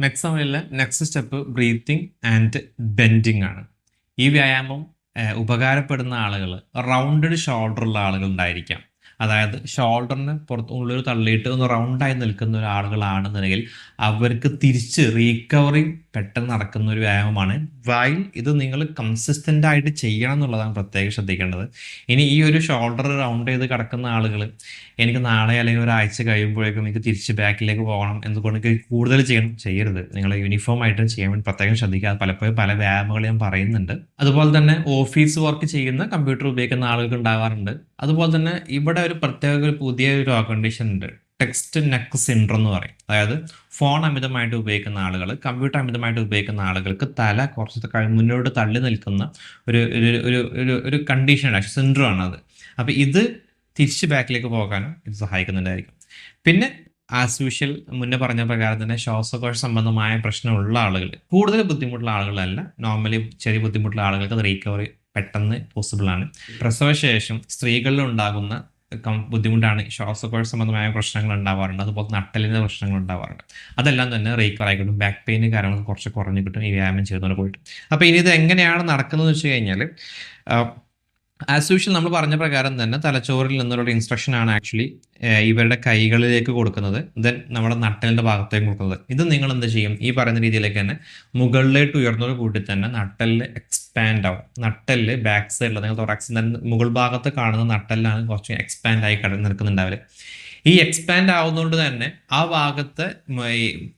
മെക്സമിലെ next step breathing and bending ആണ്. ഈ വ്യായാമം ഉപകാരപ്പെടുന്ന ആളുകൾ റൗണ്ടഡ് ഉള്ള ആളുകൾ ഉണ്ടായിരിക്കാം അതായത് ഷോൾഡറിന് പുറത്ത് ഉള്ളിൽ തള്ളിയിട്ട് ഒന്ന് റൗണ്ടായി നിൽക്കുന്ന ഒരു ആളുകളാണെന്നുണ്ടെങ്കിൽ അവർക്ക് തിരിച്ച് റീകവറി പെട്ടെന്ന് നടക്കുന്ന ഒരു വ്യായാമമാണ്. വൈൽ ഇത് നിങ്ങൾ കൺസിസ്റ്റന്റ് ആയിട്ട് ചെയ്യണം എന്നുള്ളതാണ് പ്രത്യേകം ശ്രദ്ധിക്കേണ്ടത്. ഇനി ഈ ഒരു ഷോൾഡർ റൗണ്ട് ചെയ്ത് കിടക്കുന്ന ആളുകൾ എനിക്ക് നാളെ അല്ലെങ്കിൽ ഒരാഴ്ച കഴിയുമ്പോഴേക്കും എനിക്ക് തിരിച്ച് ബാക്കിലേക്ക് പോകണം എന്തുകൊണ്ട് എനിക്ക് കൂടുതൽ ചെയ്യണം ചെയ്യരുത്. നിങ്ങൾ യൂണിഫോം ആയിട്ടും ചെയ്യാൻ വേണ്ടി പ്രത്യേകം ശ്രദ്ധിക്കുക. പലപ്പോഴും പല വ്യായാമങ്ങൾ ഞാൻ പറയുന്നുണ്ട്. അതുപോലെ തന്നെ ഓഫീസ് വർക്ക് ചെയ്യുന്ന കമ്പ്യൂട്ടർ ഉപയോഗിക്കുന്ന ആളുകൾക്ക് ഉണ്ടാവാറുണ്ട്. അതുപോലെ തന്നെ ഇവിടെ ഒരു പ്രത്യേക ഒരു പുതിയ ഒരു കണ്ടീഷൻ ഉണ്ട്. ടെക്സ്റ്റ് നെക്ക് സിൻഡ്രം എന്ന് പറയും. അതായത് ഫോൺ അമിതമായിട്ട് ഉപയോഗിക്കുന്ന ആളുകൾ കമ്പ്യൂട്ടർ അമിതമായിട്ട് ഉപയോഗിക്കുന്ന ആളുകൾക്ക് തല കുറച്ച് മുന്നോട്ട് തള്ളി നിൽക്കുന്ന ഒരു ഒരു ഒരു ഒരു കണ്ടീഷനാണ് സിൻഡ്രം ആണ്. അത്. അപ്പോൾ ഇത് തിരിച്ച് ബാക്കിലേക്ക് പോകാനും ഇത് സഹായിക്കുന്നുണ്ടായിരിക്കും. പിന്നെ ആസ് യൂഷ്വൽ മുന്നേ പറഞ്ഞ പ്രകാരം തന്നെ ശ്വാസകോശ സംബന്ധമായ പ്രശ്നമുള്ള ആളുകൾ കൂടുതൽ ബുദ്ധിമുട്ടുള്ള ആളുകളല്ല നോർമലി ചെറിയ ബുദ്ധിമുട്ടുള്ള ആളുകൾക്ക് അത് റീകവറി പെട്ടെന്ന് പോസിബിൾ ആണ്. പ്രസവശേഷം സ്ത്രീകളിൽ ഉണ്ടാകുന്ന ബുദ്ധിമുട്ടാണ് ശ്വാസകോശ സംബന്ധമായ പ്രശ്നങ്ങൾ ഉണ്ടാവാറുണ്ട് അതുപോലെ നട്ടലിന്റെ പ്രശ്നങ്ങൾ ഉണ്ടാവാറുണ്ട്. അതെല്ലാം തന്നെ റീക്കവർ ആയി ബാക്ക് പെയിൻ കാര്യങ്ങളൊക്കെ കുറച്ച് കുറഞ്ഞു കിട്ടും ഈ വ്യായാമം ചെയ്യുന്നതിന് പോയിട്ട്. അപ്പോൾ ഇനി ഇത് എങ്ങനെയാണ് നടക്കുന്നത് വെച്ച് കഴിഞ്ഞാൽ ആസ് യൂഷ്വൽ നമ്മൾ പറഞ്ഞ പ്രകാരം തന്നെ തലച്ചോറിൽ നിന്നുള്ള ഇൻസ്ട്രക്ഷൻ ആണ് ആക്ച്വലി ഇവരുടെ കൈകളിലേക്ക് കൊടുക്കുന്നത്. ദെൻ നമ്മുടെ നട്ടലിന്റെ ഭാഗത്തേക്ക് കൊടുക്കുന്നത്. ഇത് നിങ്ങൾ എന്ത് ചെയ്യും? ഈ പറയുന്ന രീതിയിലേക്ക് തന്നെ മുകളിലേക്ക് ഉയർന്നതോട് കൂട്ടി തന്നെ നട്ടലിൽ എക്സ്പാൻഡ് ആവും. നട്ടൽ ബാക്ക് സൈഡിൽ നിങ്ങൾ തൊറാക്സിന്റെ മുകൾ ഭാഗത്ത് കാണുന്ന നട്ടലിലാണ് കുറച്ച് എക്സ്പാൻഡ് ആയി കട നിൽക്കുന്നുണ്ടാവില്ല ഈ എക്സ്പാൻഡ് ആവുന്നതുകൊണ്ട് തന്നെ ആ ഭാഗത്ത്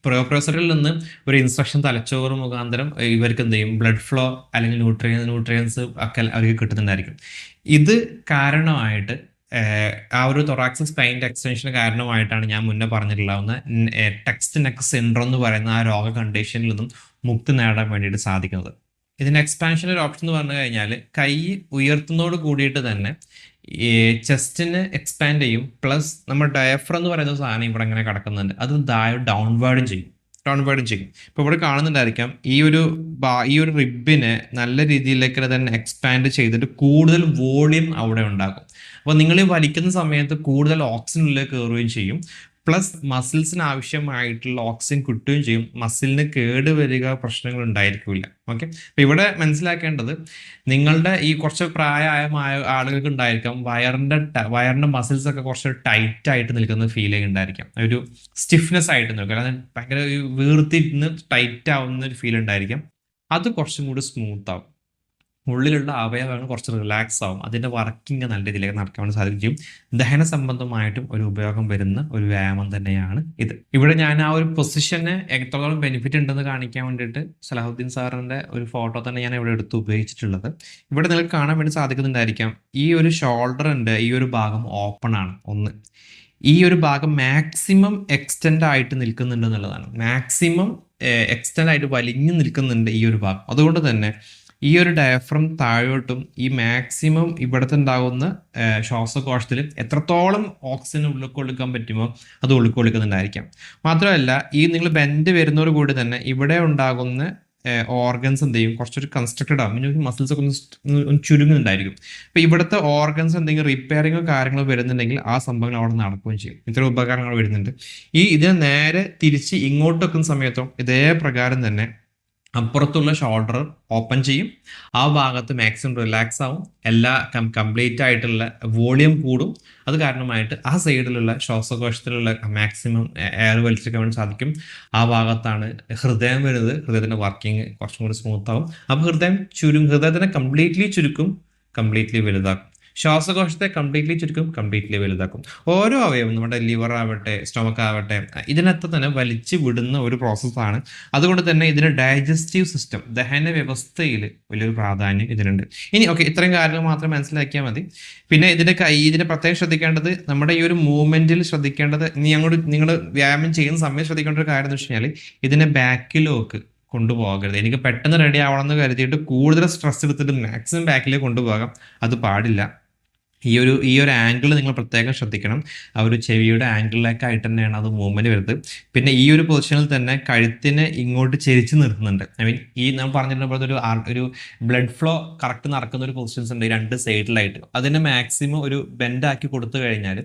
പ്രോപ്രസറിൽ നിന്ന് ഒരു ഇൻസ്ട്രക്ഷൻ തലച്ചോറ് മുഖാന്തരം ഇവർക്ക് എന്ത് ചെയ്യും? ബ്ലഡ് ഫ്ലോ അല്ലെങ്കിൽ ന്യൂട്രിയൻ ന്യൂട്രിയൻസ് ഒക്കെ അവർക്ക് കിട്ടുന്നുണ്ടായിരിക്കും. ഇത് കാരണമായിട്ട് ആ ഒരു തൊറാക്സിക് സ്പൈന്റെ എക്സ്റ്റൻഷന് കാരണമായിട്ടാണ് ഞാൻ മുന്നേ പറഞ്ഞിട്ടുണ്ടാവുന്ന ടെക്സ്റ്റ് നെക്ക് സിൻഡ്രോം എന്ന് പറയുന്ന ആ രോഗ കണ്ടീഷനിൽ നിന്നും മുക്തി നേടാൻ വേണ്ടിയിട്ട് സാധിക്കുന്നത്. ഇതിന്റെ എക്സ്പാൻഷൻ ഒരു ഓപ്ഷൻ എന്ന് പറഞ്ഞു കഴിഞ്ഞാൽ കൈ ഉയർത്തുന്നതോട് കൂടിയിട്ട് തന്നെ ഈ ചെസ്റ്റിന് എക്സ്പാൻഡ് ചെയ്യും. പ്ലസ് നമ്മൾ ഡയഫ്രം എന്ന് പറയുന്ന സാധനം ഇവിടെ ഇങ്ങനെ കിടക്കുന്നുണ്ട്. അത് ഡൗൺവേർഡും ചെയ്യും. ഡൗൺവേർഡും ചെയ്യും. ഇപ്പോൾ ഇവിടെ കാണുന്നുണ്ടായിരിക്കാം ഈ ഒരു ഈ ഒരു റിബിനെ നല്ല രീതിയിലേക്ക് തന്നെ എക്സ്പാൻഡ് ചെയ്തിട്ട് കൂടുതൽ വോളിയം അവിടെ ഉണ്ടാകും. അപ്പോൾ നിങ്ങൾ വലിക്കുന്ന സമയത്ത് കൂടുതൽ ഓക്സിജനിലേക്ക് കയറുകയും ചെയ്യും. പ്ലസ് മസിൽസിന് ആവശ്യമായിട്ടുള്ള ഓക്സിജൻ കിട്ടുകയും ചെയ്യും. മസിലിന് കേട് വരിക പ്രശ്നങ്ങൾ ഉണ്ടായിരിക്കില്ല. ഓക്കെ അപ്പം ഇവിടെ മനസ്സിലാക്കേണ്ടത് നിങ്ങളുടെ ഈ കുറച്ച് പ്രായമായ ആളുകൾക്ക് ഉണ്ടായിരിക്കാം. വയറിന്റെ വയറിന്റെ മസിൽസ് ഒക്കെ കുറച്ച് ടൈറ്റ് ആയിട്ട് നിൽക്കുന്ന ഫീലിംഗ് ഉണ്ടായിരിക്കാം. ഒരു സ്റ്റിഫ്നെസ് ആയിട്ട് നിൽക്കും. അതായത് ഭയങ്കര വീർത്തിരുന്ന് ടൈറ്റ് ആവുന്ന ഒരു ഫീൽ ഉണ്ടായിരിക്കാം. അത് കുറച്ചും കൂടി സ്മൂത്ത് ആവും. ഉള്ളിലുള്ള അവയവങ്ങൾ കുറച്ച് റിലാക്സ് ആവും. അതിന്റെ വർക്കിംഗ് നല്ല രീതിയിലേക്ക് നടക്കാൻ സാധിക്കും. ദഹന സംബന്ധമായിട്ടും ഒരു ഉപയോഗം വരുന്ന ഒരു വ്യായാമം തന്നെയാണ് ഇത്. ഇവിടെ ഞാൻ ആ ഒരു പൊസിഷന് എത്രത്തോളം ബെനിഫിറ്റ് ഉണ്ടെന്ന് കാണിക്കാൻ വേണ്ടിയിട്ട് സലാഹുദ്ദീൻ സാറിന്റെ ഒരു ഫോട്ടോ തന്നെ ഞാൻ ഇവിടെ എടുത്ത് ഉപയോഗിച്ചിട്ടുള്ളത്. ഇവിടെ നിങ്ങൾക്ക് കാണാൻ വേണ്ടി സാധിക്കുന്നുണ്ടായിരിക്കാം. ഈ ഒരു ഷോൾഡറിന്റെ ഈ ഒരു ഭാഗം ഓപ്പൺ ആണ്. ഒന്ന്. ഈ ഒരു ഭാഗം മാക്സിമം എക്സ്റ്റെൻഡ് ആയിട്ട് നിൽക്കുന്നുണ്ട് എന്നുള്ളതാണ്. മാക്സിമം എക്സ്റ്റെൻഡ് ആയിട്ട് വലിഞ്ഞു നിൽക്കുന്നുണ്ട് ഈ ഒരു ഭാഗം. അതുകൊണ്ട് തന്നെ ഈ ഒരു ഡയഫ്രം താഴോട്ടും ഈ മാക്സിമം ഇവിടുത്തെ ഉണ്ടാകുന്ന ശ്വാസകോശത്തിൽ എത്രത്തോളം ഓക്സിജൻ ഉള്ളിക്കൊള്ളിക്കാൻ പറ്റുമോ അത് ഉൾക്കൊള്ളിക്കുന്നുണ്ടായിരിക്കാം. മാത്രമല്ല ഈ നിങ്ങൾ ബെൻഡ് വരുന്നതോട് കൂടി തന്നെ ഇവിടെ ഉണ്ടാകുന്ന ഓർഗൻസ് എന്ത് ചെയ്യും? കുറച്ചൊരു കൺസ്ട്രക്റ്റഡ് ആകും പിന്നെ മസിൽസ് ഒക്കെ ഒന്ന് ചുരുങ്ങുന്നുണ്ടായിരിക്കും. അപ്പോൾ ഇവിടുത്തെ ഓർഗൻസ് എന്തെങ്കിലും റിപ്പയറിങ്ങോ കാര്യങ്ങളോ വരുന്നുണ്ടെങ്കിൽ ആ സംഭവങ്ങൾ അവിടെ നടക്കുകയും ചെയ്യും. ഇത്തരം ഉപകരണങ്ങൾ വരുന്നുണ്ട്. ഈ ഇതിനെ നേരെ തിരിച്ച് ഇങ്ങോട്ട് വെക്കുന്ന സമയത്തും ഇതേ പ്രകാരം തന്നെ അപ്പുറത്തുള്ള ഷോൾഡർ ഓപ്പൺ ചെയ്യും. ആ ഭാഗത്ത് മാക്സിമം റിലാക്സ് ആവും. എല്ലാ കംപ്ലീറ്റ് ആയിട്ടുള്ള വോളിയം കൂടും. അത് കാരണമായിട്ട് ആ സൈഡിലുള്ള ശ്വാസകോശത്തിലുള്ള മാക്സിമം എയർ വലിച്ചെടുക്കാൻ വേണ്ടി സാധിക്കും. ആ ഭാഗത്താണ് ഹൃദയം വരുന്നത്. ഹൃദയത്തിന്റെ വർക്കിംഗ് കുറച്ചും കൂടി സ്മൂത്ത് ആവും. അപ്പോൾ ഹൃദയം ചുരും ഹൃദയത്തിനെ കംപ്ലീറ്റ്ലി ചുരുക്കും കംപ്ലീറ്റ്ലി വലുതാക്കും. ശ്വാസകോശത്തെ കംപ്ലീറ്റ്ലി ചുരുക്കും കംപ്ലീറ്റ്ലി വലുതാക്കും. ഓരോ അവയവം നമ്മുടെ ലിവർ ആവട്ടെ സ്റ്റൊമക്ക് ആവട്ടെ ഇതിനകത്ത് തന്നെ വലിച്ചു വിടുന്ന ഒരു പ്രോസസ്സാണ് അതുകൊണ്ട് തന്നെ ഇതിന് ഡൈജസ്റ്റീവ് സിസ്റ്റം ദഹന വ്യവസ്ഥയിൽ വലിയൊരു പ്രാധാന്യം ഇതിനുണ്ട്. ഇനി ഓക്കെ ഇത്രയും കാര്യങ്ങൾ മാത്രം മനസ്സിലാക്കിയാൽ മതി. പിന്നെ ഇതിന്റെ കൈ ഇതിനെ പ്രത്യേകം ശ്രദ്ധിക്കേണ്ടത് നമ്മുടെ ഈ ഒരു മൂവ്മെന്റിൽ ശ്രദ്ധിക്കേണ്ടത് നീ അങ്ങോട്ട് നിങ്ങൾ വ്യായാമം ചെയ്യുന്ന സമയം ശ്രദ്ധിക്കേണ്ട ഒരു കാര്യം എന്ന് വെച്ച് കഴിഞ്ഞാൽ ഇതിനെ ബാക്കിലോക്ക് കൊണ്ടുപോകരുത്. എനിക്ക് പെട്ടെന്ന് റെഡി ആവണം എന്ന് കരുതിയിട്ട് കൂടുതൽ സ്ട്രെസ് എടുത്തിട്ട് മാക്സിമം ബാക്കിലേക്ക് കൊണ്ടുപോകാം. അത് പാടില്ല. ഈ ഒരു ഈ ഒരു ആംഗിൾ നിങ്ങൾ പ്രത്യേകം ശ്രദ്ധിക്കണം. ആ ഒരു ചെവിയുടെ ആംഗിളിലേക്കായിട്ട് തന്നെയാണ് അത് മൂവ്മെന്റ് വരുന്നത്. പിന്നെ ഈ ഒരു പൊസിഷനിൽ തന്നെ കഴുത്തിനെ ഇങ്ങോട്ട് ചെരിച്ച് നിർത്തുന്നുണ്ട്. ഐ മീൻ ഈ നമ്മൾ പറഞ്ഞിട്ടുള്ള ഒരു ഒരു ബ്ലഡ് ഫ്ലോ കറക്റ്റ് നടക്കുന്ന ഒരു പൊസിഷൻസ് ഉണ്ട് രണ്ട് സൈഡിലായിട്ട് അതിനെ മാക്സിമം ഒരു ബെൻഡാക്കി കൊടുത്തു കഴിഞ്ഞാൽ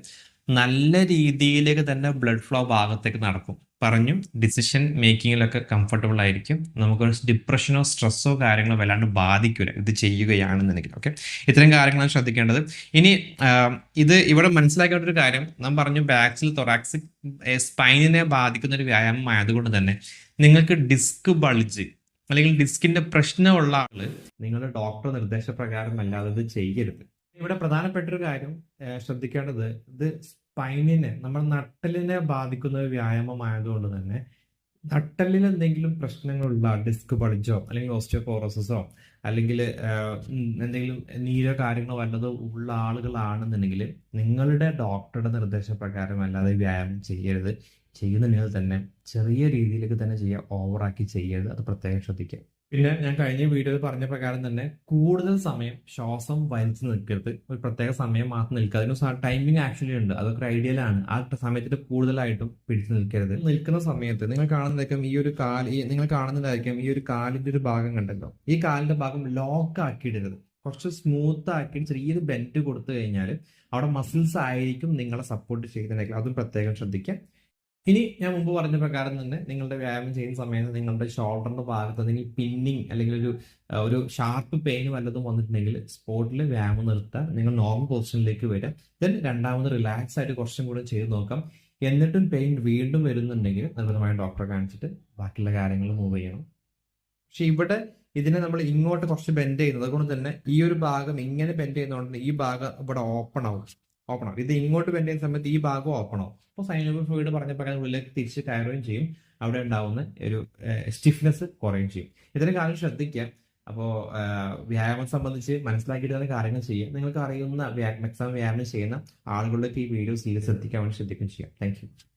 നല്ല രീതിയിലേക്ക് തന്നെ ബ്ലഡ് ഫ്ലോ ഭാഗത്തേക്ക് നടക്കും. പറഞ്ഞു ഡിസിഷൻ മേക്കിങ്ങിലൊക്കെ കംഫർട്ടബിൾ ആയിരിക്കും. നമുക്ക് ഡിപ്രഷനോ സ്ട്രെസ്സോ കാര്യങ്ങളോ വല്ലാണ്ട് ബാധിക്കില്ല ഇത് ചെയ്യുകയാണെന്നുണ്ടെങ്കിൽ. ഓക്കെ ഇത്തരം കാര്യങ്ങളാണ് ശ്രദ്ധിക്കേണ്ടത്. ഇനി ഇത് ഇവിടെ മനസ്സിലാക്കേണ്ട ഒരു കാര്യം. നാം പറഞ്ഞു ബാക്സിൽ തൊറാക്സിക് സ്പൈനിനെ ബാധിക്കുന്ന ഒരു വ്യായാമം ആയതുകൊണ്ട് തന്നെ നിങ്ങൾക്ക് ഡിസ്ക് ബൾജ് അല്ലെങ്കിൽ ഡിസ്കിന്റെ പ്രശ്നമുള്ള ആൾ നിങ്ങളുടെ ഡോക്ടർ നിർദ്ദേശപ്രകാരം അല്ലാതെ ഇത് ചെയ്യരുത്. ഇവിടെ പ്രധാനപ്പെട്ട ഒരു കാര്യം ശ്രദ്ധിക്കേണ്ടത് ഇത് സ്പൈനിനെ നമ്മുടെ നട്ടലിനെ ബാധിക്കുന്ന ഒരു വ്യായാമമായതുകൊണ്ട് തന്നെ നട്ടലിൽ എന്തെങ്കിലും പ്രശ്നങ്ങളുള്ള ഡിസ്ക് ബൾജോ അല്ലെങ്കിൽ ഓസ്റ്റിയോപോറോസിസോ? അല്ലെങ്കിൽ എന്തെങ്കിലും നീരോ കാര്യങ്ങളോ വല്ലതോ ഉള്ള ആളുകളാണെന്നുണ്ടെങ്കിൽ നിങ്ങളുടെ ഡോക്ടറുടെ നിർദ്ദേശപ്രകാരം അല്ലാതെ വ്യായാമം ചെയ്യരുത്. ചെയ്യുന്നുണ്ടെങ്കിൽ തന്നെ ചെറിയ രീതിയിലേക്ക് തന്നെ ചെയ്യുക. ഓവറാക്കി ചെയ്യരുത്. അത് പ്രത്യേകം ശ്രദ്ധിക്കുക. പിന്നെ ഞാൻ കഴിഞ്ഞ വീഡിയോയിൽ പറഞ്ഞ പ്രകാരം തന്നെ കൂടുതൽ സമയം ശ്വാസം വലിച്ചു നിൽക്കരുത്. ഒരു പ്രത്യേക സമയം മാത്രം നിൽക്കുക. അതിന് ടൈമിംഗ് ആക്ച്വലി ഉണ്ട്. അതൊക്കെ ഐഡിയലാണ് ആ സമയത്തിൽ കൂടുതലായിട്ടും പിടിച്ചു നിൽക്കരുത്. നിൽക്കുന്ന സമയത്ത് നിങ്ങൾ കാണുന്നതായിരിക്കും ഈ ഒരു ഈ നിങ്ങൾ കാണുന്നതായിരിക്കും ഈ ഒരു കാലിന്റെ ഒരു ഭാഗം കണ്ടല്ലോ. ഈ കാലിന്റെ ഭാഗം ലോക്ക് ആക്കിയിടരുത്. കുറച്ച് സ്മൂത്ത് ആക്കി ചെറിയൊരു ബെൻഡ് കൊടുത്തു കഴിഞ്ഞാൽ അവിടെ മസിൽസ് ആയിരിക്കും നിങ്ങളെ സപ്പോർട്ട് ചെയ്യുന്നതായിരിക്കും. അതും പ്രത്യേകം ശ്രദ്ധിക്കുക. ഇനി ഞാൻ മുമ്പ് പറഞ്ഞ പ്രകാരം തന്നെ നിങ്ങളുടെ വ്യായാമം ചെയ്യുന്ന സമയത്ത് നിങ്ങളുടെ ഷോൾഡറിന്റെ ഭാഗത്ത് നിന്ന് പിന്നിങ് അല്ലെങ്കിൽ ഒരു ഒരു ഷാർപ്പ് പെയിൻ വല്ലതും വന്നിട്ടുണ്ടെങ്കിൽ സ്പോട്ടിൽ വ്യായാമം നിർത്തുക. നിങ്ങൾ നോർമൽ പൊസിഷനിലേക്ക് വരിക. ദെൻ രണ്ടാമത് റിലാക്സ് ആയിട്ട് കുറച്ചും കൂടെ ചെയ്ത് നോക്കാം. എന്നിട്ടും പെയിൻ വീണ്ടും വരുന്നുണ്ടെങ്കിൽ നിർബന്ധമായും ഡോക്ടറെ കാണിച്ചിട്ട് ബാക്കിയുള്ള കാര്യങ്ങൾ മൂവ് ചെയ്യണം. പക്ഷെ ഇവിടെ ഇതിനെ നമ്മൾ ഇങ്ങോട്ട് കുറച്ച് ബെൻഡ് ചെയ്യുന്നത്. അതുകൊണ്ട് തന്നെ ഈ ഒരു ഭാഗം ഇങ്ങനെ ബെൻഡ് ചെയ്യുന്നതുകൊണ്ട് ഈ ഭാഗം ഇവിടെ ഓപ്പൺ ആവും. ഓപ്പൺ ആവും. ഇത് ഇങ്ങോട്ട് ചെയ്യുന്ന സമയത്ത് ഈ ഭാഗം ഓപ്പൺ ആവും. അപ്പോൾ സൈനോബിക് ഫ്ലൂയിഡ് പറഞ്ഞ പ്രകാരം ഉള്ളിലേക്ക് തിരിച്ച് കയറുകയും ചെയ്യും. അവിടെ ഉണ്ടാവുന്ന ഒരു സ്റ്റിഫ്നെസ് കുറയുകയും ചെയ്യും. ഇത്തരം കാര്യം ശ്രദ്ധിക്കുക. അപ്പോൾ വ്യായാമം സംബന്ധിച്ച് മനസ്സിലാക്കിയിട്ട് കാര്യങ്ങൾ ചെയ്യുക. നിങ്ങൾക്ക് അറിയുന്ന മാക്സിമം വ്യായാമം ചെയ്യുന്ന ആളുകളിലേക്ക് ഈ വീഡിയോ സീരിയസ് എത്തിക്കാൻ വേണ്ടി ശ്രദ്ധിക്കുകയും ചെയ്യാം. താങ്ക്